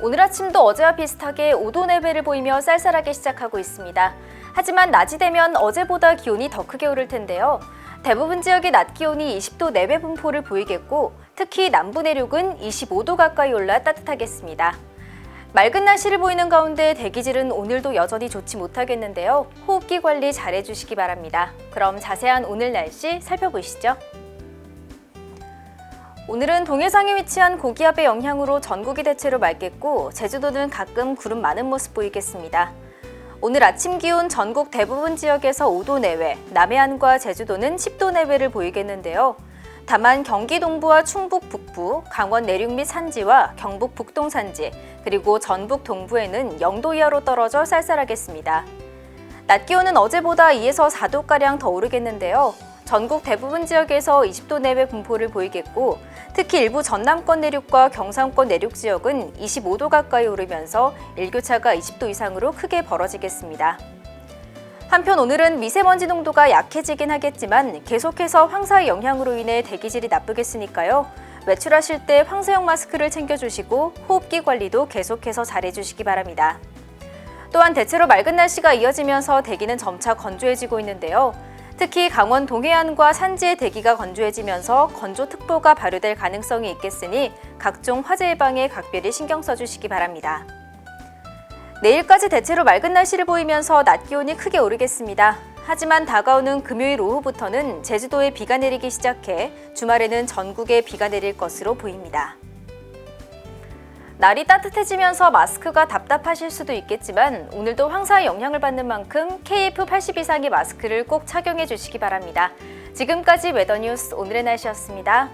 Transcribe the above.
오늘 아침도 어제와 비슷하게 5도 내외를 보이며 쌀쌀하게 시작하고 있습니다. 하지만 낮이 되면 어제보다 기온이 더 크게 오를 텐데요. 대부분 지역의 낮 기온이 20도 내외 분포를 보이겠고 특히 남부 내륙은 25도 가까이 올라 따뜻하겠습니다. 맑은 날씨를 보이는 가운데 대기질은 오늘도 여전히 좋지 못하겠는데요. 호흡기 관리 잘 해주시기 바랍니다. 그럼 자세한 오늘 날씨 살펴보시죠. 오늘은 동해상에 위치한 고기압의 영향으로 전국이 대체로 맑겠고 제주도는 가끔 구름 많은 모습 보이겠습니다. 오늘 아침 기온 전국 대부분 지역에서 5도 내외, 남해안과 제주도는 10도 내외를 보이겠는데요. 다만 경기 동부와 충북 북부, 강원 내륙 및 산지와 경북 북동 산지, 그리고 전북 동부에는 0도 이하로 떨어져 쌀쌀하겠습니다. 낮 기온은 어제보다 2에서 4도가량 더 오르겠는데요. 전국 대부분 지역에서 20도 내외 분포를 보이겠고 특히 일부 전남권 내륙과 경상권 내륙 지역은 25도 가까이 오르면서 일교차가 20도 이상으로 크게 벌어지겠습니다. 한편 오늘은 미세먼지 농도가 약해지긴 하겠지만 계속해서 황사의 영향으로 인해 대기질이 나쁘겠으니까요. 외출하실 때 황사용 마스크를 챙겨주시고 호흡기 관리도 계속해서 잘해주시기 바랍니다. 또한 대체로 맑은 날씨가 이어지면서 대기는 점차 건조해지고 있는데요. 특히 강원 동해안과 산지의 대기가 건조해지면서 건조특보가 발효될 가능성이 있겠으니 각종 화재 예방에 각별히 신경 써주시기 바랍니다. 내일까지 대체로 맑은 날씨를 보이면서 낮 기온이 크게 오르겠습니다. 하지만 다가오는 금요일 오후부터는 제주도에 비가 내리기 시작해 주말에는 전국에 비가 내릴 것으로 보입니다. 날이 따뜻해지면서 마스크가 답답하실 수도 있겠지만 오늘도 황사의 영향을 받는 만큼 KF80 이상의 마스크를 꼭 착용해 주시기 바랍니다. 지금까지 웨더뉴스 오늘의 날씨였습니다.